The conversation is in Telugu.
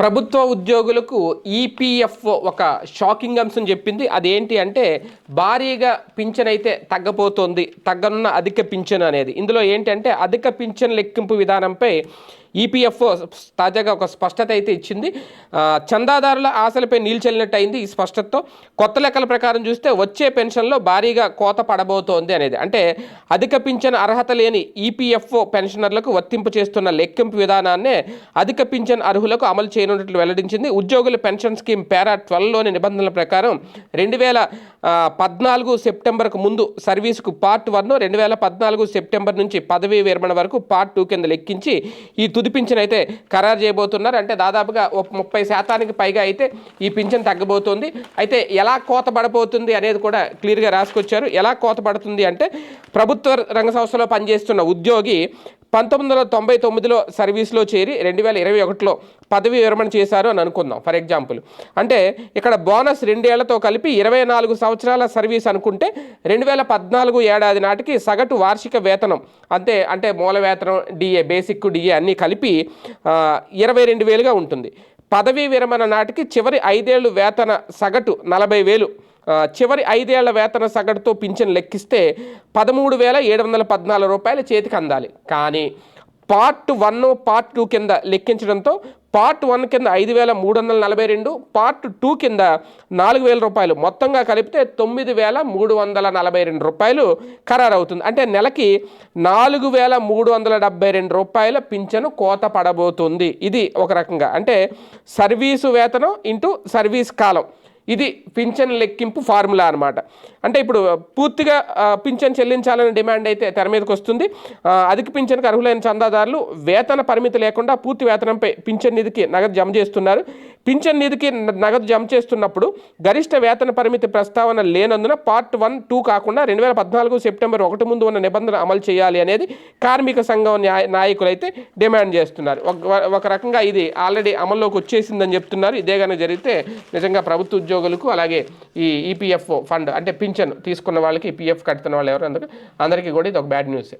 ప్రభుత్వ ఉద్యోగులకు ఈపీఎఫ్ ఒక షాకింగ్ అంశం చెప్పింది. అదేంటి అంటే భారీగా పింఛన్ అయితే తగ్గపోతుంది తగ్గనున్న అధిక పింఛన్ అనేది. ఇందులో ఏంటంటే అధిక పింఛన్ లెక్కింపు విధానంపై ఈపీఎఫ్ఓ తాజాగా ఒక స్పష్టత అయితే ఇచ్చింది. చందాదారుల ఆశలపై నీల్చెల్లినట్టు అయింది ఈ స్పష్టతతో. కొత్త లెక్కల ప్రకారం చూస్తే వచ్చే పెన్షన్లో భారీగా కోత పడబోతోంది అనేది. అంటే అధిక పింఛన్ అర్హత లేని ఈపీఎఫ్ఓ పెన్షనర్లకు వర్తింపు చేస్తున్న లెక్కింపు విధానాన్నే అధిక పింఛన్ అర్హులకు అమలు చేయనున్నట్లు వెల్లడించింది. ఉద్యోగుల పెన్షన్ స్కీమ్ పేరా ట్వెల్వ్లోని నిబంధనల ప్రకారం రెండు వేల పద్నాలుగు సెప్టెంబర్కు ముందు సర్వీసుకు పార్ట్ వన్ రెండు వేల పద్నాలుగు సెప్టెంబర్ నుంచి పదవీ విరమణ వరకు పార్ట్ టూ కింద లెక్కించి ఈ తుది పింఛన్ అయితే ఖరారు చేయబోతున్నారు. అంటే దాదాపుగా ఒక ముప్పై శాతానికి పైగా అయితే ఈ పింఛన్ తగ్గబోతోంది. అయితే ఎలా కోత పడబోతుంది అనేది కూడా క్లియర్గా రాసుకొచ్చారు. ఎలా కోత పడుతుంది అంటే ప్రభుత్వ రంగ సంస్థలో పనిచేస్తున్న ఉద్యోగి పంతొమ్మిది వందల తొంభై తొమ్మిదిలో సర్వీస్లో చేరి రెండు వేల ఇరవై ఒకటిలో పదవి విరమణ చేశారు అని అనుకుందాం. ఫర్ ఎగ్జాంపుల్ అంటే ఇక్కడ బోనస్ రెండేళ్ళతో కలిపి ఇరవై నాలుగు సంవత్సరాల సర్వీస్ అనుకుంటే రెండు వేల పద్నాలుగు ఏడాది నాటికి సగటు వార్షిక వేతనం అంతే అంటే మూల వేతనం డిఏ బేసిక్ డిఏ అన్నీ కలిపి కలిపి ఇరవై రెండు వేలుగా ఉంటుంది. పదవీ విరమణ నాటికి చివరి ఐదేళ్ళు వేతన సగటు నలభై వేలు. చివరి ఐదేళ్ళ వేతన సగటుతో పింఛన్ లెక్కిస్తే పదమూడు వేల ఏడు వందల పద్నాలుగు రూపాయలు చేతికి అందాలి. కానీ పార్ట్ వన్ పార్ట్ టూ కింద లెక్కించడంతో పార్ట్ వన్ కింద ఐదు వేల మూడు వందల నలభై రెండు పార్ట్ టూ కింద నాలుగు వేల రూపాయలు. మొత్తంగా కలిపితే తొమ్మిది వేల మూడు వందల నలభై రెండు రూపాయలు ఖరారు అవుతుంది అంటే నెలకి నాలుగు వేల మూడు వందల డెబ్బై రెండు రూపాయల పింఛను కోత పడబోతుంది. ఇది ఒక రకంగా. అంటే సర్వీసు వేతనం ఇంటూ సర్వీస్ కాలం. ఇది పింఛన్ లెక్కింపు ఫార్ములా అనమాట అంటే ఇప్పుడు పూర్తిగా పింఛన్ చెల్లించాలనే డిమాండ్ అయితే తెర మీదకి వస్తుంది. అధిక పింఛన్కి అర్హులైన చందాదారులు వేతన పరిమితి లేకుండా పూర్తి వేతనంపై పింఛన్ నిధికి నగదు జమ చేస్తున్నారు. పింఛన్ నిధికి నగదు జమ చేస్తున్నప్పుడు గరిష్ట వేతన పరిమితి ప్రస్తావన లేనందున పార్ట్ వన్ టూ కాకుండా రెండు వేల పద్నాలుగు సెప్టెంబర్ ఒకటి ముందు ఉన్న నిబంధన అమలు చేయాలి అనేది కార్మిక సంఘం న్యాయ నాయకులు అయితే డిమాండ్ చేస్తున్నారు. ఒక ఒక రకంగా ఇది ఆల్రెడీ అమల్లోకి వచ్చేసిందని చెప్తున్నారు. ఇదే కనుక జరిగితే నిజంగా ప్రభుత్వ ఉద్యోగులకు అలాగే ఈ ఈపీఎఫ్ ఫండ్ అంటే పింఛన్ తీసుకున్న వాళ్ళకి పీఎఫ్ కడుతున్న వాళ్ళు ఎవరు అందుకు? అందరికీ కూడా ఇది ఒక బ్యాడ్ న్యూసే